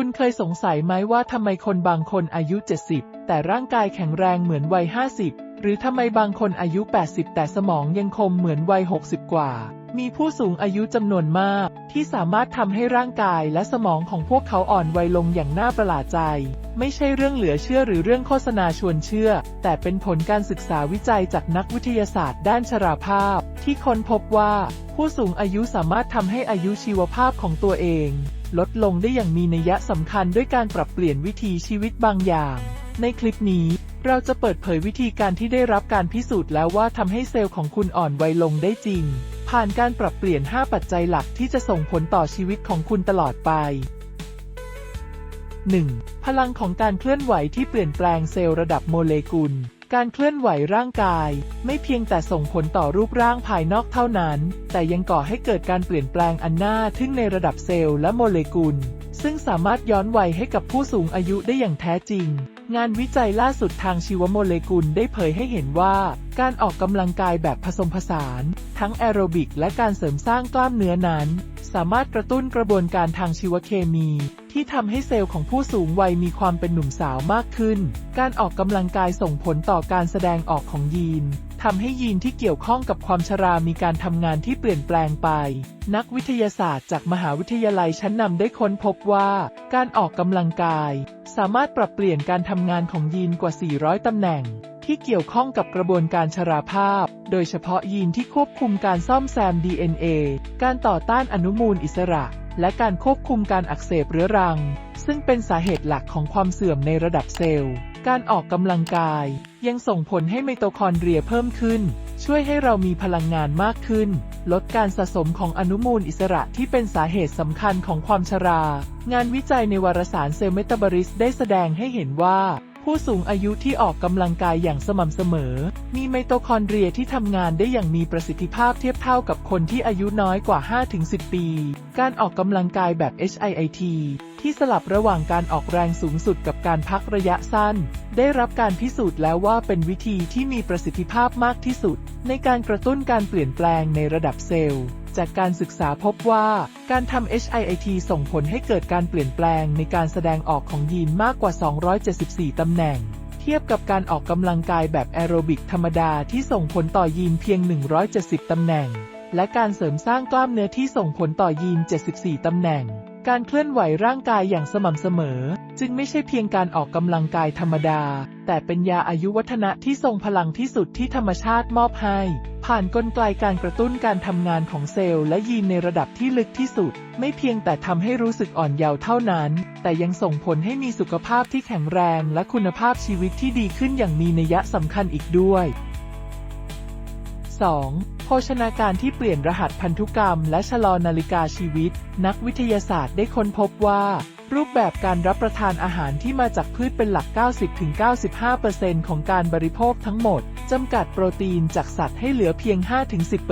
คุณเคยสงสัยไหมว่าทำไมคนบางคนอายุ 70 แต่ร่างกายแข็งแรงเหมือนวัย 50 หรือทำไมบางคนอายุ 80 แต่สมองยังคมเหมือนวัย 60 กว่า มีผู้สูงอายุจำนวนมาก ที่สามารถทำให้ร่างกายและสมองของพวกเขาอ่อนวัยลงอย่างน่าประหลาดใจ ไม่ใช่เรื่องเหลือเชื่อหรือเรื่องโฆษณาชวนเชื่อ แต่เป็นผลการศึกษาวิจัยจากนักวิทยาศาสตร์ด้านชราภาพ ที่ค้นพบว่า ผู้สูงอายุสามารถทำให้อายุชีวภาพของตัวเอง ลดลงได้อย่างมีนัยสำคัญด้วยการปรับเปลี่ยนวิถีชีวิตบางอย่าง ในคลิปนี้เราจะเปิดเผยวิธีการที่ได้รับการพิสูจน์แล้วว่าทำให้เซลล์ของคุณอ่อนวัยลงได้จริง ผ่านการปรับเปลี่ยน 5 ปัจจัยหลักที่จะส่งผลต่อชีวิตของคุณตลอดไป 1. พลังของการเคลื่อนไหวที่เปลี่ยนแปลงเซลล์ระดับโมเลกุล การเคลื่อนไหวร่างกาย ไม่เพียงแต่ส่งผลต่อรูปร่างภายนอกเท่านั้น แต่ยังก่อให้เกิดการเปลี่ยนแปลงอันน่าทึ่งในระดับเซลล์และโมเลกุล ซึ่งสามารถย้อนวัยให้กับผู้สูงอายุได้อย่างแท้จริง งานวิจัยล่าสุดทางชีวโมเลกุลได้เผยให้เห็นว่า การออกกำลังกายแบบผสมผสาน ทั้งแอโรบิกและการเสริมสร้างกล้ามเนื้อนั้น สามารถกระตุ้นกระบวนการทางชีวเคมี ที่ทำให้เซลล์ของผู้สูงวัยมีความเป็นหนุ่มสาวมากขึ้น การออกกำลังกายส่งผลต่อการแสดงออกของยีน ทำให้ยีนที่เกี่ยวข้องกับความชรามีการทำงานที่เปลี่ยนแปลงไป นักวิทยาศาสตร์จากมหาวิทยาลัยชั้นนำได้ค้นพบว่า การออกกำลังกาย สามารถปรับเปลี่ยนการทำงานของยีนกว่า 400 ตำแหน่ง ที่เกี่ยวข้องกับกระบวนการชราภาพ โดยเฉพาะยีนที่ควบคุมการซ่อมแซม DNA การต่อต้านอนุมูลอิสระ และการควบคุมการอักเสบเรื้อรัง ซึ่งเป็นสาเหตุหลักของความเสื่อมในระดับเซลล์ การออกกำลังกาย ยังส่งผลให้ไมโตคอนเดรียเพิ่มขึ้น ช่วยให้เรามีพลังงานมากขึ้น ลดการสะสมของอนุมูลอิสระที่เป็นสาเหตุสำคัญของความชรา งานวิจัยในวารสารเซลล์เมตาบอลิสได้แสดงให้เห็นว่า ผู้สูงอายุที่ออกกำลังกายอย่างสม่ำเสมอ มีไมโตคอนเดรียที่ทำงานได้อย่างมีประสิทธิภาพเทียบเท่ากับคนที่อายุน้อยกว่า 5-10 ปี การออกกำลังกายแบบ HIIT ที่สลับระหว่างการออกแรงสูงสุดกับการพักระยะสั้น ได้รับการพิสูจน์แล้วว่าเป็นวิธีที่มีประสิทธิภาพมากที่สุด ในการกระตุ้นการเปลี่ยนแปลงในระดับเซลล์ จากการศึกษาพบว่าการทำ HIIT ส่งผลให้เกิดการเปลี่ยนแปลงในการแสดงออกของยีนมากกว่า 274 ตำแหน่ง เทียบกับการออกกำลังกายแบบแอโรบิกธรรมดาที่ส่งผลต่อยีนเพียง 170 ตำแหน่ง และการเสริมสร้างกล้ามเนื้อที่ส่งผลต่อยีน 74 ตำแหน่ง การเคลื่อนไหวร่างกายอย่างสม่ำเสมอ จึงไม่ใช่เพียงการออกกำลังกายธรรมดา แต่เป็นยาอายุวัฒนะที่ทรงพลังที่สุดที่ธรรมชาติมอบให้ ผ่านกลไกการกระตุ้นการทำงานของเซลล์และยีนในระดับที่ลึกที่สุด ไม่เพียงแต่ทำให้รู้สึกอ่อนเยาว์เท่านั้น แต่ยังส่งผลให้มีสุขภาพที่แข็งแรงและคุณภาพชีวิตที่ดีขึ้นอย่างมีนัยสำคัญอีกด้วย 2. โภชนาการที่เปลี่ยนรหัสพันธุกรรม และชะลอนาฬิกาชีวิต นักวิทยาศาสตร์ได้ค้นพบว่า รูปแบบการรับประทานอาหารที่มาจากพืชเป็นหลัก 90-95%ของการบริโภคทั้งหมด จำกัดโปรตีนจากสัตว์ให้เหลือเพียง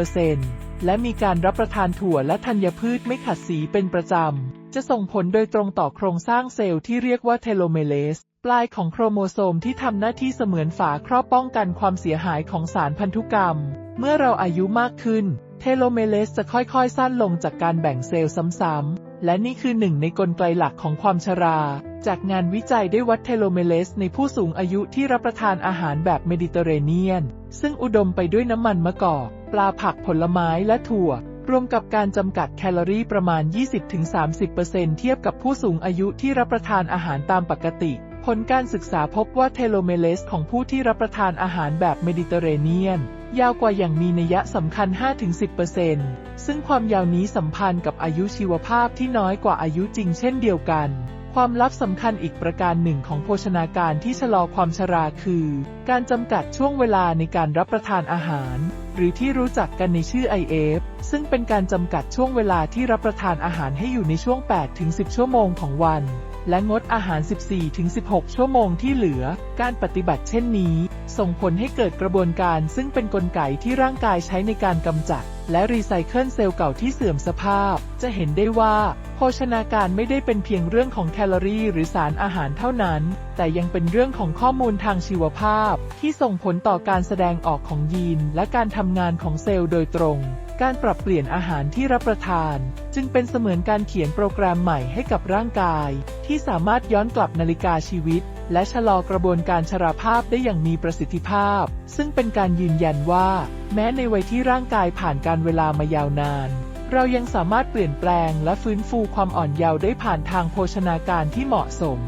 5-10%และมีการรับประทานถั่วและธัญพืชไม่ขัดสีเป็นประจำ จะส่งผลโดยตรงต่อโครงสร้างเซลล์ที่เรียกว่าเทโลเมเลส ปลายของโครโมโซมที่ทำหน้าที่เสมือนฝาครอบป้องกันความเสียหายของสารพันธุกรรม เมื่อเราอายุมากขึ้น เทโลเมเลสจะค่อยๆ สั้นลงจากการแบ่งเซลล์ซ้ำๆและนี่คือหนึ่งในกลไกหลักของความชรา จากงานวิจัยได้วัดเทโลเมเลสในผู้สูงอายุที่รับประทานอาหารแบบเมดิเตอร์เรเนียน ซึ่งอุดมไปด้วยน้ำมันมะกอก ปลาผักผลไม้และถั่ว รวมกับการจำกัดแคลอรี่ประมาณ 20-30%เทียบกับผู้สูงอายุที่รับประทานอาหารตามปกติ ผลการศึกษาพบว่าเทโลเมเลสของผู้ที่รับประทานอาหารแบบเมดิเตอร์เรเนียน ยาวกว่าอย่างมีนัยสำคัญ 5-10%ซึ่งความยาวนี้สัมพันธ์กับอายุชีวภาพที่น้อยกว่าอายุจริงเช่นเดียวกัน ความลับสำคัญอีกประการหนึ่งของโภชนาการที่ชะลอความชราคือ การจำกัดช่วงเวลาในการรับประทานอาหาร หรือที่รู้จักกันในชื่อ IF ซึ่งเป็นการจำกัดช่วงเวลาที่รับประทานอาหารให้อยู่ในช่วง 8-10 ชั่วโมงของวัน และงดอาหาร 14-16 ชั่วโมงที่เหลือ การปฏิบัติเช่นนี้ ส่งผลให้เกิดกระบวนการซึ่งเป็นนกลไกที่ร่างกายใช้ในการกำจัด และรีไซเคิลเซลล์เก่าที่เสื่อมสภาพ จะเห็นได้ว่า โภชนาการไม่ได้เป็นเพียงเรื่องของแคลอรี่ หรือสารอาหารเท่านั้น แต่ยังเป็นเรื่องของข้อมูลทางชีวภาพ ที่ส่งผลต่อการแสดงออกของยีน และการทำงานของเซลล์โดยตรง การปรับเปลี่ยนอาหารที่รับประทาน จึงเป็นเสมือนการเขียนโปรแกรมใหม่ให้กับร่างกาย ที่สามารถย้อนกลับนาฬิกาชีวิต และชะลอกระบวนการชราภาพได้อย่างมีประสิทธิภาพ ซึ่งเป็นการยืนยันว่า แม้ในวัยที่ร่างกายผ่านการเวลามายาวนาน เรายังสามารถเปลี่ยนแปลงและฟื้นฟูความอ่อนเยาว์ได้ผ่านทางโภชนาการที่เหมาะสม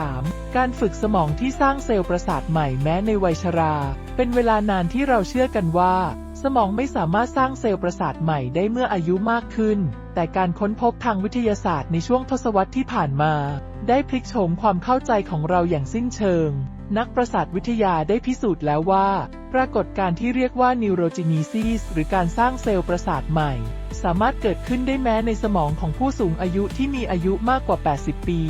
3. การฝึกสมองที่สร้างเซลล์ประสาทใหม่แม้ในวัยชรา เป็นเวลานานที่เราเชื่อกันว่า สมองไม่สามารถสร้างเซลล์ประสาทใหม่ได้เมื่ออายุมากขึ้น แต่การค้นพบทางวิทยาศาสตร์ในช่วงทศวรรษที่ผ่านมา ได้พลิกโฉมความเข้าใจของเราอย่างสิ้นเชิง นักประสาทวิทยาได้พิสูจน์แล้วว่า ปรากฏการณ์ที่เรียกว่า neurogenesis หรือการสร้างเซลล์ประสาทใหม่ สามารถเกิดขึ้นได้แม้ในสมองของผู้สูงอายุที่มีอายุมากกว่า 80 ปี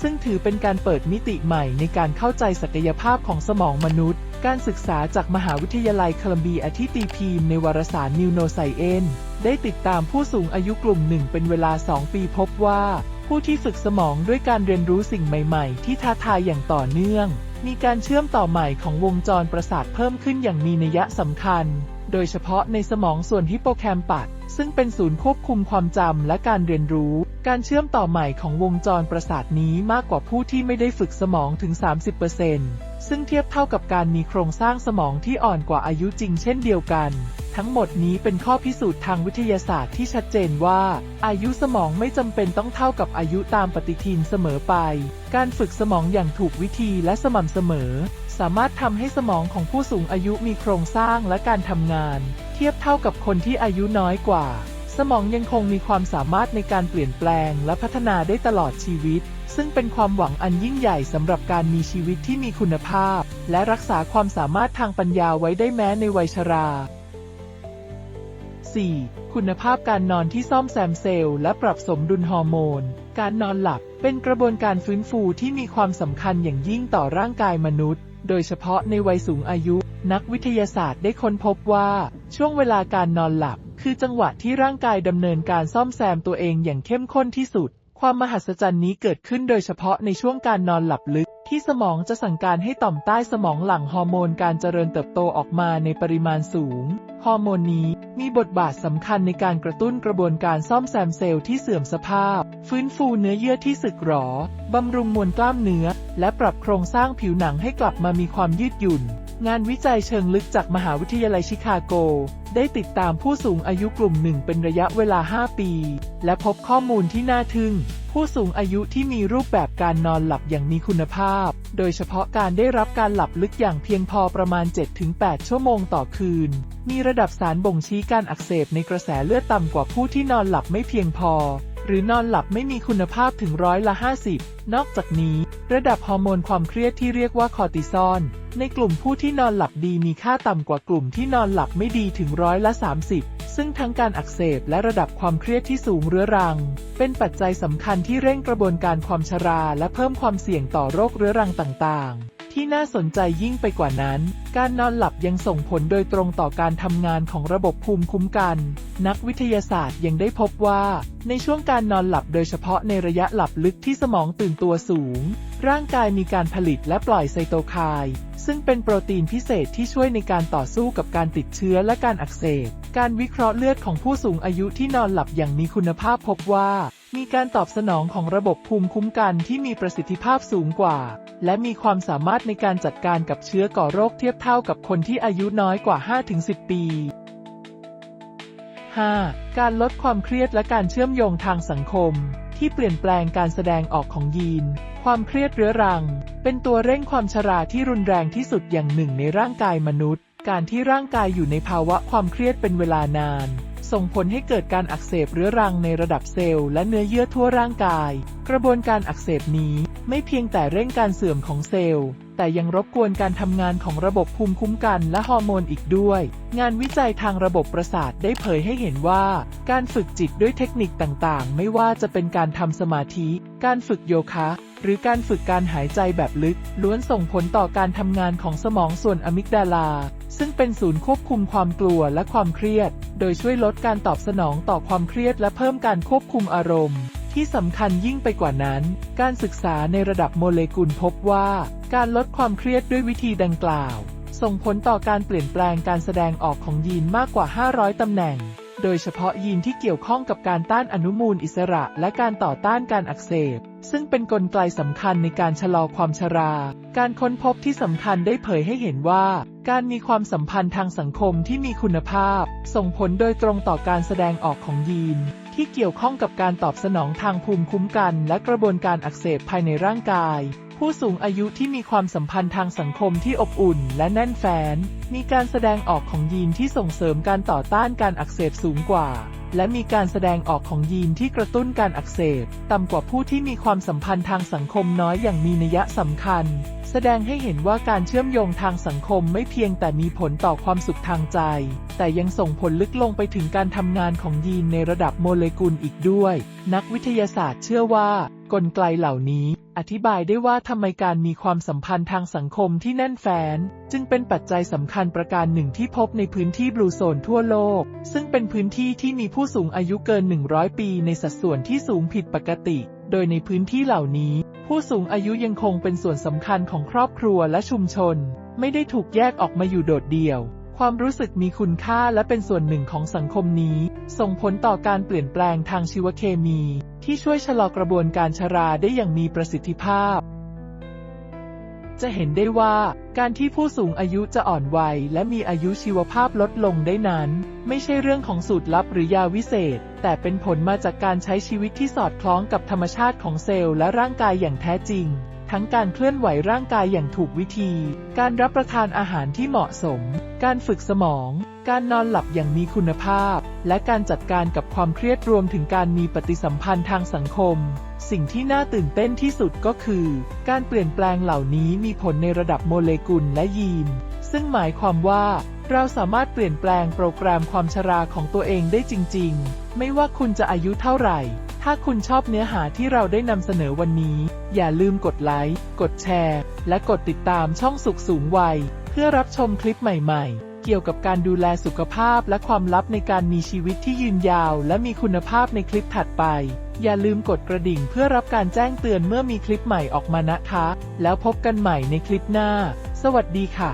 ซึ่งถือเป็นการเปิดมิติใหม่ในการเข้าใจศักยภาพของสมองมนุษย์ การศึกษาจากมหาวิทยาลัยโคลัมเบียที่ตีพิมพ์ในวารสาร Neuroscience ได้ติดตามผู้สูงอายุกลุ่มหนึ่งเป็นเวลา 2 ปีพบว่า ผู้ที่ฝึกสมองด้วยการเรียนรู้สิ่งใหม่ๆ ที่ท้าทายอย่างต่อเนื่อง มีการเชื่อมต่อใหม่ของวงจรประสาทเพิ่มขึ้นอย่างมีนัยสำคัญ โดยเฉพาะในสมองส่วนฮิปโปแคมปัสซึ่งเป็นศูนย์ควบคุมความจำและการเรียนรู้ การเชื่อมต่อใหม่ของวงจรประสาทนี้มากกว่าผู้ที่ไม่ได้ฝึกสมองถึง 30% ซึ่งเทียบเท่ากับการมีโครงสร้างสมองที่อ่อนกว่าอายุจริงเช่นเดียวกัน ทั้งหมดนี้เป็นข้อพิสูจน์ทางวิทยาศาสตร์ที่ชัดเจนว่า อายุสมองไม่จำเป็นต้องเท่ากับอายุตามปฏิทินเสมอไป การฝึกสมองอย่างถูกวิธีและสม่ำเสมอ สามารถทำให้สมองของผู้สูงอายุมีโครงสร้างและการทำงาน เทียบเท่ากับคนที่อายุน้อยกว่า สมองยังคงมีความสามารถในการเปลี่ยนแปลงและพัฒนาได้ตลอดชีวิต ซึ่งเป็นความหวังอันยิ่งใหญ่สำหรับการมีชีวิตที่มีคุณภาพ และรักษาความสามารถทางปัญญาไว้ได้แม้ในวัยชรา 4. คุณภาพการนอนที่ซ่อมแซมเซลล์และปรับสมดุลฮอร์โมน การนอนหลับเป็นกระบวนการฟื้นฟูที่มีความสำคัญอย่างยิ่งต่อร่างกายมนุษย์ โดยเฉพาะในวัยสูงอายุ นักวิทยาศาสตร์ได้ค้นพบว่า ช่วงเวลาการนอนหลับ คือจังหวะที่ร่างกายดำเนินการซ่อมแซมตัวเองอย่างเข้มข้นที่สุด ความมหัศจรรย์นี้เกิดขึ้นโดยเฉพาะในช่วงการนอนหลับลึก ที่สมองจะสั่งการให้ต่อมใต้สมองหลั่งฮอร์โมนการเจริญเติบโตออกมาในปริมาณสูง ฮอร์โมนนี้มีบทบาทสำคัญในการกระตุ้นกระบวนการซ่อมแซมเซลล์ที่เสื่อมสภาพ ฟื้นฟูเนื้อเยื่อที่สึกหรอ บำรุงมวลกล้ามเนื้อ และปรับโครงสร้างผิวหนังให้กลับมามีความยืดหยุ่น งานวิจัยเชิงลึกจากมหาวิทยาลัยชิคาโก ได้ติดตามผู้สูงอายุกลุ่มหนึ่งเป็นระยะเวลา 5 ปี และพบข้อมูลที่น่าทึ่ง ผู้สูงอายุที่มีรูปแบบการนอนหลับอย่างมีคุณภาพ โดยเฉพาะการได้รับการหลับลึกอย่างเพียงพอประมาณ 7-8 ชั่วโมงต่อคืน มีระดับสารบ่งชี้การอักเสบในกระแสเลือดต่ำกว่าผู้ที่นอนหลับไม่เพียงพอ หรือนอนหลับไม่มีคุณภาพถึงร้อยละ 50 นอกจากนี้ ระดับฮอร์โมนความเครียดที่เรียกว่าคอร์ติซอล ในกลุ่มผู้ที่นอนหลับดีมีค่าต่ำกว่ากลุ่มที่นอนหลับไม่ดีถึงร้อยละ 30 ซึ่งทั้งการอักเสบและระดับความเครียดที่สูงเรื้อรัง เป็นปัจจัยสำคัญที่เร่งกระบวนการความชราและเพิ่มความเสี่ยงต่อโรคเรื้อรังต่างๆ ที่น่าสนใจยิ่งไปกว่านั้น การนอนหลับยังส่งผลโดยตรงต่อการทำงานของระบบภูมิคุ้มกัน นักวิทยาศาสตร์ยังได้พบว่า ในช่วงการนอนหลับโดยเฉพาะในระยะหลับลึกที่สมองตื่นตัวสูง ร่างกายมีการผลิตและปล่อยไซโตไคน์ซึ่งเป็นโปรตีนพิเศษที่ช่วยในการต่อสู้กับการติดเชื้อและการอักเสบ การวิเคราะห์เลือดของผู้สูงอายุที่นอนหลับอย่างมีคุณภาพพบว่า มีการตอบสนองของระบบภูมิคุ้มกันที่มีประสิทธิภาพสูงกว่า และมีความสามารถในการจัดการกับเชื้อก่อโรคเทียบเท่ากับคนที่อายุน้อยกว่า 5-10 ปี 5. การลดความเครียดและการเชื่อมโยงทางสังคม ที่เปลี่ยนแปลงการแสดงออกของยีน ความเครียดเรื้อรัง เป็นตัวเร่งความชราที่รุนแรงที่สุดอย่างหนึ่งในร่างกายมนุษย์ การที่ร่างกายอยู่ในภาวะความเครียดเป็นเวลานาน ส่งผลให้เกิดการอักเสบเรื้อรังในระดับเซลล์และเนื้อเยื่อทั่วร่างกาย กระบวนการอักเสบนี้ไม่เพียงแต่เร่งการเสื่อมของเซลล์ แต่ยังรบกวนการทำงานของระบบภูมิคุ้มกันและฮอร์โมนอีกด้วย งานวิจัยทางระบบประสาทได้เผยให้เห็นว่า การฝึกจิตด้วยเทคนิคต่างๆ ไม่ว่าจะเป็นการทำสมาธิ การฝึกโยคะหรือการฝึกการหายใจแบบลึก ล้วนส่งผลต่อการทำงานของสมองส่วนอะมิกดาลา ซึ่งเป็นศูนย์ควบคุมความกลัวและความเครียด โดยช่วยลดการตอบสนองต่อความเครียดและเพิ่มการควบคุมอารมณ์ ที่สำคัญยิ่งไปกว่านั้น การศึกษาในระดับโมเลกุลพบว่า การลดความเครียดด้วยวิธีดังกล่าว ส่งผลต่อการเปลี่ยนแปลงการแสดงออกของยีนมากกว่า 500ตำแหน่ง โดยเฉพาะยีนที่เกี่ยวข้องกับการต้านอนุมูลอิสระและการต่อต้านการอักเสบซึ่งเป็นนกลไกสำคัญในการชะลอความชรา การค้นพบที่สำคัญได้เผยให้เห็นว่า การมีความสัมพันธ์ทางสังคมที่มีคุณภาพ ส่งผลโดยตรงต่อการแสดงออกของยีน ที่เกี่ยวข้องกับการตอบสนองทางภูมิคุ้มกัน และกระบวนการอักเสบภายในร่างกาย ผู้สูงอายุที่มีความสัมพันธ์ทางสังคมที่อบอุ่น และแน่นแฟ้น มีการแสดงออกของยีนที่ส่งเสริมการต่อต้านการอักเสบสูงกว่า และมีการแสดงออกของยีนที่กระตุ้นการอักเสบ ต่ำกว่าผู้ที่มีความสัมพันธ์ทางสังคมน้อยอย่างมีนัยสำคัญ ดงให้เห็นว่าการเชื่อมโยงทางสังคมไม่เพียงแต่มีผลต่อความสุขทางใจ แต่ยังส่งผลลึกลงไปถึงการทำงานของยีนในระดับโมเลกุลอีกด้วย นักวิทยาศาสตร์เชื่อว่า กลไกเหล่านี้ อธิบายได้ว่าทำไมการมีความสัมพันธ์ทางสังคมที่แน่นแฟ้นจึงเป็นปัจจัยสำคัญประการหนึ่งที่พบในพื้นที่บลูโซนทั่วโลก ซึ่งเป็นพื้นที่ที่มีผู้สูงอายุเกิน 100 ปีในสัดส่วนที่สูงผิดปกติ โดยในพื้นที่เหล่านี้ ผู้สูงอายุยังคงเป็นส่วนสำคัญของครอบครัวและชุมชน ไม่ได้ถูกแยกออกมาอยู่โดดเดี่ยว ความรู้สึกมีคุณค่าและเป็นส่วนหนึ่งของสังคมนี้ ส่งผลต่อการเปลี่ยนแปลงทางชีวเคมี ที่ช่วยชะลอกระบวนการชราได้อย่างมีประสิทธิภาพ จะเห็นได้ว่าการที่ผู้สูงอายุจะอ่อนวัยและมีอายุชีวภาพลดลงได้นั้น ไม่ใช่เรื่องของสูตรลับหรือยาวิเศษ แต่เป็นผลมาจากการใช้ชีวิตที่สอดคล้องกับธรรมชาติของเซลล์และร่างกายอย่างแท้จริง ทั้งการเคลื่อนไหวร่างกายอย่างถูกวิธี การรับประทานอาหารที่เหมาะสม การฝึกสมอง การนอนหลับอย่างมีคุณภาพ และการจัดการกับความเครียดรวมถึงการมีปฏิสัมพันธ์ทางสังคม สิ่งที่น่าตื่นเต้นที่สุดก็คือ การเปลี่ยนแปลงเหล่านี้มีผลในระดับโมเลกุลและยีน ซึ่งหมายความว่าเราสามารถเปลี่ยนแปลงโปรแกรมความชราของตัวเองได้จริง ๆ ไม่ว่าคุณจะอายุเท่าไหร่ ถ้าคุณชอบเนื้อหาที่เราได้นำเสนอวันนี้ อย่าลืมกดไลค์ กดแชร์ และกดติดตามช่องสุขสูงวัย เพื่อรับชมคลิปใหม่ๆ เกี่ยวกับการดูแลสุขภาพและความลับในการมีชีวิตที่ยืนยาว และมีคุณภาพในคลิปถัดไป อย่าลืมกดกระดิ่งเพื่อรับการแจ้งเตือนเมื่อมีคลิปใหม่ออกมานะคะ แล้วพบกันใหม่ในคลิปหน้า สวัสดีค่ะ